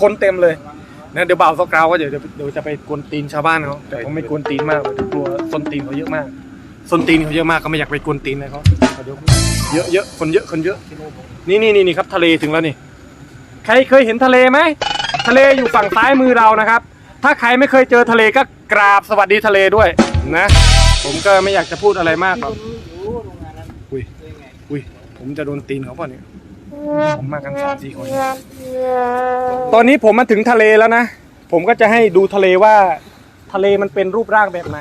คนเต็มเลยนะเดี๋ยวบ่าวสกราวก็เดี๋ยวเดี๋ยวจะไปกวนตีนชาวบ้านเขาแต่ผมไม่กวนตีนมากกลัวส้นตีนเขาเยอะมากส้นตีนเขาเยอะมากก็ไม่อยากไปกวนตีนเลยเขาเยอะเยอะคนเยอะคนเยอะ นี่นี่นี่ครับทะเลถึงแล้วนี่ ใครเคยเห็นทะเลไหมทะเลอยู่ฝั่งซ้ายมือเรานะครับ ถ้าใครไม่เคยเจอทะเลก็กราบสวัสดีทะเลด้วยนะ ผมก็ไม่อยากจะพูดอะไรมากหรอกอุ้ยอุ้ยผมจะโดนตีนเขาป่ะเนี่ย ผมมากันสามสี่คน ตอนนี้ผมมาถึงทะเลแล้วนะ ผมก็จะให้ดูทะเลว่าทะเลมันเป็นรูปร่างแบบไหน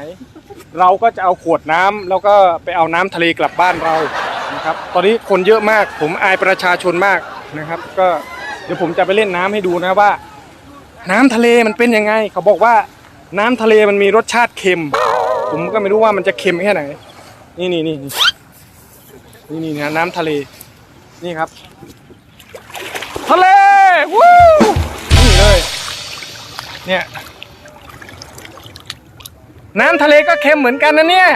เราก็จะเอาขวดน้ำแล้วก็ไปเอาน้ำทะเลกลับบ้านเรานะครับ ตอนนี้คนเยอะมาก ผมอายประชาชนมากนะครับ ก็เดี๋ยวผมจะไปเล่นน้ำให้ดูนะว่า น้ำทะเลมันเป็นยังไง เขาบอกว่าน้ำทะเลมันมีรสชาติเค็ม ผมก็ไม่รู้ว่ามันจะเค็มแค่ไหน นี่นี่นี่นี่นี่นะน้ำทะเล นี่ครับ ทะเลวู้นี่เลย เนี่ย น้ำทะเลก็เค็มเหมือนกันนะเนี่ย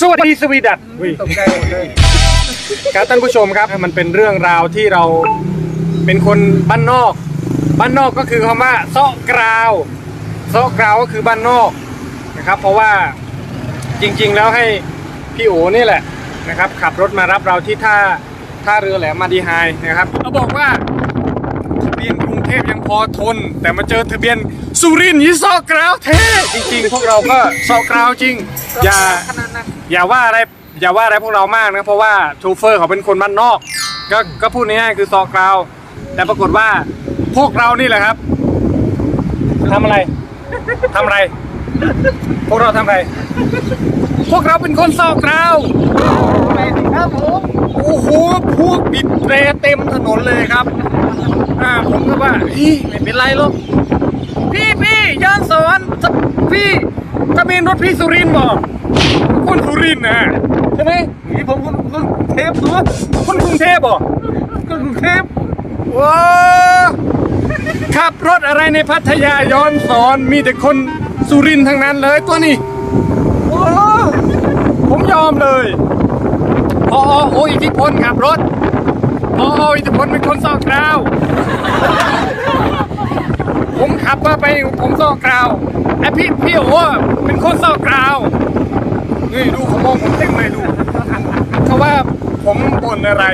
สวัสดีสวีดัตตกใจหมดเลยครับท่านผู้ชมครับมันเป็นเรื่องราวที่เรา เป็นคนบ้านนอก บ้านนอกก็คือคำว่าเซาะกราวเซาะกราวก็คือบ้านนอกนะครับ เพราะว่าจริงๆแล้วให้พี่โอนี่แหละนะครับ ขับรถมารับเราที่ท่าท่าเรือแหลมมาดีไฮนะครับเขาบอกว่าทะเบียนกรุงเทพยังพอทน แต่มาเจอทะเบียนสุรินทร์ยี่ซอกกราวเท่จริงๆ พวกเราก็ซอกกราวจริง อย่าอย่าว่าอะไรอย่าว่าอะไรพวกเรามากนะเพราะว่าโชเฟอร์เขาเป็นคนบ้านนอก ก็ก็พูดง่ายๆคือซอกกราว แต่ปรากฏว่าพวกเรานี่แหละครับทำอะไรทำอะไร พวกเราทำอะไร พวกเราเป็นคนซอกกราวครับผมโอ้โหพวกบิดเรเต็มถนนเลยครับอ่าผมก็ว่าเฮ้ยไม่เป็นไรหรอกพี่พี่ย้อนสอนพี่ทะเบียนรถพี่สุรินทร์บอกคนสุรินทร์นะใช่ไหมนี่ผมคนคนเทพตัวคนกรุงเทพบ่คนกรุงเทพ ว้าขับรถอะไรในพัทยาย้อนสอนมีแต่คนสุรินทร์ทั้งนั้นเลยตัวนี้โอ้ผมยอมเลยพอโออิทธิพลขับรถพออิทธิพลเป็นคนซอกกราว ผมขับมาไปผมซอกกราวไอพี่พี่โอ้เป็นคนซอกกราวนี่ดูเขามองผมเต็มเลยดูเขาว่าผมบ่นอะไร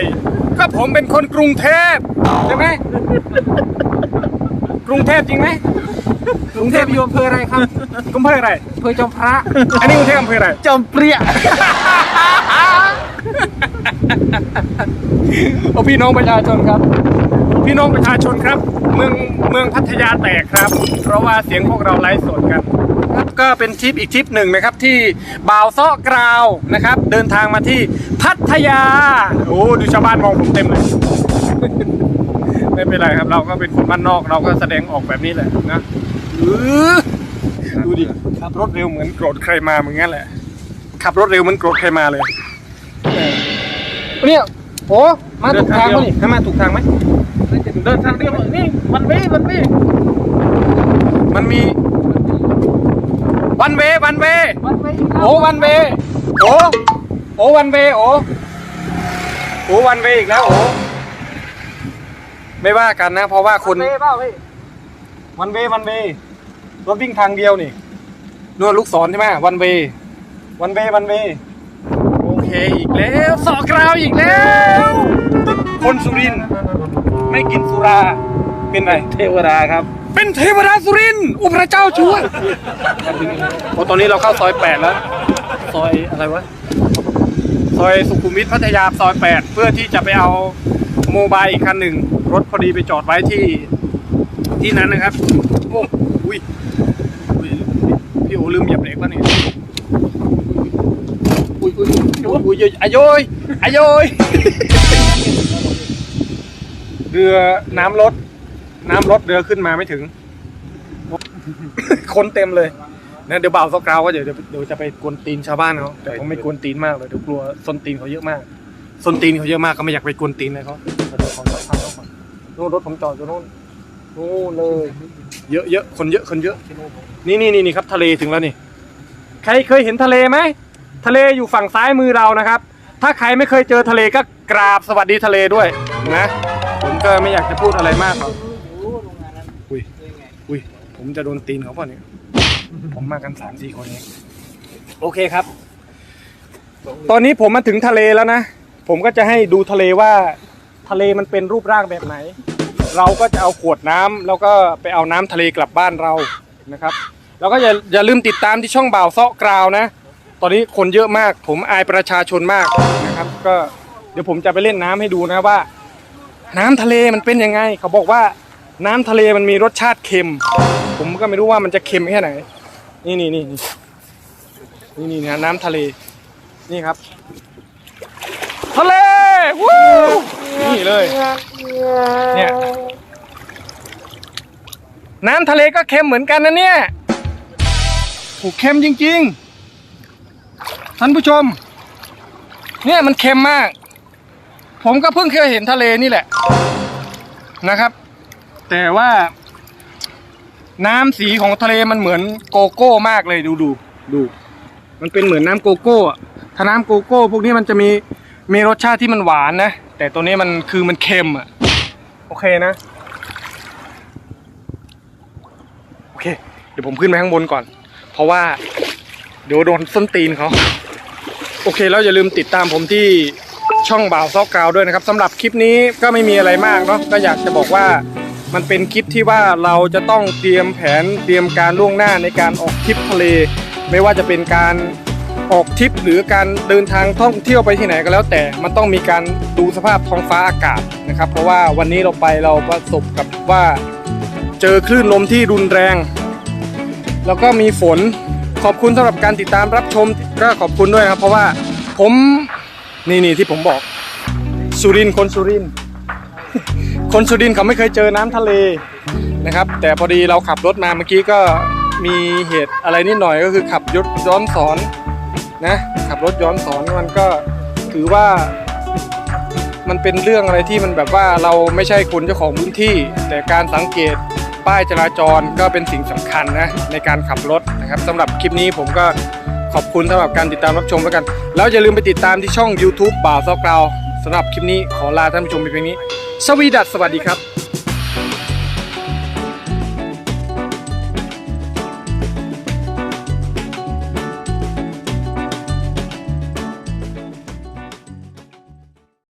ก็ผมเป็นคนกรุงเทพใช่ไหมกรุงเทพจริงไหมกรุงเทพอยู่อำเภออะไรครับอำเภออะไรอำเภอจอมพระอันนี้กรุงเทพอำเภออะไรจอมเปรี้ยโอ้พี่น้องประชาชนครับ พี่น้องประชาชนครับ เมืองเมืองพัทยาแตกครับ เพราะว่าเสียงพวกเราไลฟ์สดกัน ครับก็เป็นทริปอีกทริปหนึ่งนะครับที่บ่าวซ้อกราวนะครับ เดินทางมาที่พัทยาโอ้ดูชาวบ้านมองผมเต็มเลยไม่เป็นไรครับเราก็เป็นคนบ้านนอกเราก็แสดงออกแบบนี้แหละนะเออดูดิขับรถเร็วเหมือนโกรธใครมาเหมือนงั้นแหละขับรถเร็วเหมือนโกรธใครมาเลยเนี่ยโอ้มาถูกทางป่ะนี่ให้มาถูกทางไหมเดินทางเดียวนี่มันไม่มันไม่มันมี วันเววันเวมันไม่โอ้วันเวโอ้โอ้วันเวโอ้โอ้วันเวอีกแล้วโอ้ไม่ว่ากันนะ เพราะว่าคนเป้เปล่าพี่วันเววันเวรถวิ่งทางเดียวนี่นวดลูกศรใช่ไหมวันเววันเววันเวโอเคอีกแล้วสอกราวอีกแล้ว คนสุรินทร์ไม่กินสุรา เป็นไรเทวดาครับ เป็นเทวดาสุรินทร์อุยพระเจ้าช่วย โอ้ตอนนี้เราเข้าซอยแปดแล้ว ซอยอะไรวะ ซอยสุขุมวิทพัทยาซอยแปดเพื่อที่จะไปเอาโมบายอีกคันหนึ่ง รถพอดีไปจอดไว้ที่ที่นั้นนะครับ โอ้อุ้ยอุ้ยพี่โอลืมเหยียบเบรกป่ะเนี่ยอุ้ยอุ้ยอุ้ยอุ้ยอุ้ยอายโยอายโยยเรือน้ำลด น้ำลดเรือขึ้นมาไม่ถึง คนเต็มเลยนะเดี๋ยวบ่าวสกราวก็เดี๋ยวเดี๋ยวจะไปกวนตีนชาวบ้านเขาแต่ผมไม่กวนตีนมากเลยเดี๋ยวกลัวส้นตีนเขาเยอะมากส้นตีนเขาเยอะมากก็ไม่อยากไปกวนตีนเลยเขาเดี๋ยวขอทำรถก่อนนู่นรถผมจอดอยู่นู่นโอ้เลย เยอะเยอะคนเยอะคนเยอะ นี่นี่นี่ครับ ทะเลถึงแล้วนี่ ใครเคยเห็นทะเลไหมทะเลอยู่ฝั่งซ้ายมือเรานะครับ ถ้าใครไม่เคยเจอทะเลก็กราบสวัสดีทะเลด้วยนะผมก็ไม่อยากจะพูดอะไรมากหรอก ผมจะโดนตีนเขาเปล่ะเนี่ย ผมมากันสามสี่คนเองโอเคครับ ตอนนี้ผมมาถึงทะเลแล้วนะ ผมก็จะให้ดูทะเลว่าทะเลมันเป็นรูปร่างแบบไหน เราก็จะเอาขวดน้ำแล้วก็ไปเอาน้ำทะเลกลับบ้านเรานะครับ แล้วก็อย่าอย่าลืมติดตามที่ช่องบ่าวเซาะกราวนะ ตอนนี้คนเยอะมาก ผมอายประชาชนมากนะครับ ก็เดี๋ยวผมจะไปเล่นน้ำให้ดูนะว่า น้ำทะเลมันเป็นยังไง เขาบอกว่า น้ำทะเลมันมีรสชาติเค็ม ผมก็ไม่รู้ว่ามันจะเค็มแค่ไหนนี่นี่นี่นี่นี่นี่นะน้ำทะเล นี่ครับ ทะเลวู้นี่เลย เนี่ย น้ำทะเลก็เค็มเหมือนกันนะเนี่ยโอ้เค็มจริง ๆ ท่านผู้ชม เนี่ยมันเค็มมาก ผมก็เพิ่งเคยเห็นทะเลนี่แหละนะครับ แต่ว่าน้ำสีของทะเลมันเหมือนโกโก้มากเลยดูดูดู มันเป็นเหมือนน้ำโกโก้อะถ้าน้ำโกโก้ พวกนี้มันจะมีมีรสชาติที่มันหวานนะ แต่ตัวนี้มันคือมันเค็มอะโอเคนะ โอเค เดี๋ยวผมขึ้นไปข้างบนก่อน เพราะว่าเดี๋ยวโดนส้นตีนเขา โอเคแล้วอย่าลืมติดตามผมที่ช่องบ่าวซอกกาวด้วยนะครับสำหรับคลิปนี้ก็ไม่มีอะไรมากเนาะก็อยากจะบอกว่า มันเป็นคลิปที่ว่าเราจะต้องเตรียมแผนเตรียมการล่วงหน้าในการออกทริปทะเล ไม่ว่าจะเป็นการออกทริปหรือการเดินทางท่องเที่ยวไปที่ไหนก็แล้ว แต่มันต้องมีการดูสภาพท้องฟ้าอากาศนะครับ เพราะว่าวันนี้เราไปเราประสบกับว่าเจอคลื่นลมที่รุนแรง แล้วก็มีฝนขอบคุณสำหรับการติดตามรับชมก็ขอบคุณด้วยนะครับเพราะว่าผมนี่นี่ที่ผมบอกสุรินคนสุรินท คนสุรินเขาไม่เคยเจอน้ำทะเลนะครับ แต่พอดีเราขับรถมาเมื่อกี้ก็มีเหตุอะไรนิดหน่อยก็คือขับยศย้อนสอนนะขับรถย้อนสอนมันก็ถือว่า มันเป็นเรื่องอะไรที่มันแบบว่าเราไม่ใช่คนเจ้าของพื้นที่ แต่การสังเกตป้ายจราจรก็เป็นสิ่งสำคัญนะในการขับรถนะครับสำหรับคลิปนี้ผมก็ขอบคุณสำหรับการติดตามรับชมแล้วกัน แล้วอย่าลืมไปติดตามที่ช่อง YouTube บ่าวซอกกรา สำหรับคลิปนี้ขอลาท่านผู้ชมไปเพียงนี้ สวีดัสสวัสดีครับ